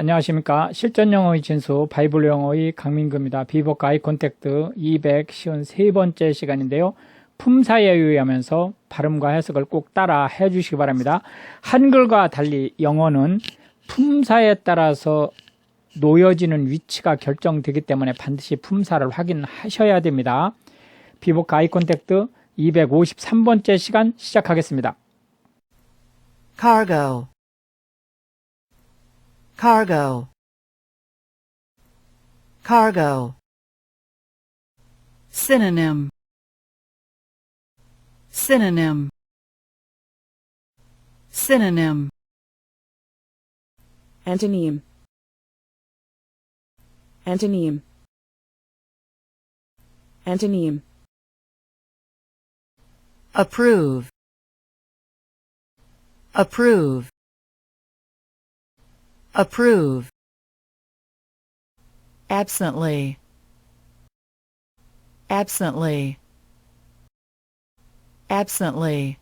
안녕하십니까. 실전 영어의 진수 바이블 영어의 강민구입니다. 비보크 아이 콘택트 253번째 시간인데요. 품사에 의하면서 발음과 해석을 꼭 따라 해 주시기 바랍니다. 한글과 달리 영어는 품사에 따라서 놓여지는 위치가 결정되기 때문에 반드시 품사를 확인하셔야 됩니다. 비보크 아이 콘택트 253번째 시간 시작하겠습니다. cargo cargo. Cargo. Synonym. Synonym. Synonym. Antonym. Antonym. Antonym. approve. Approve approve. Absently. Absently. Absently.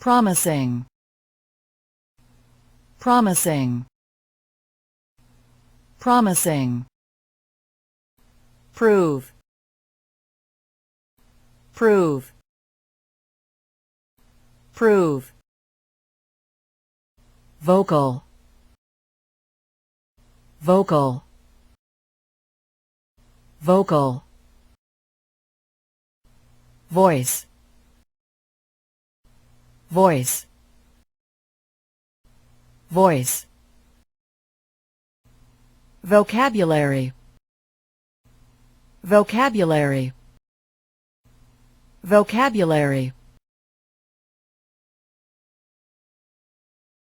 Promising. Promising. Promising. Prove. Prove. Prove vocal. Vocal. Vocal. Voice. Voice. Voice. Vocabulary. Vocabulary. Vocabulary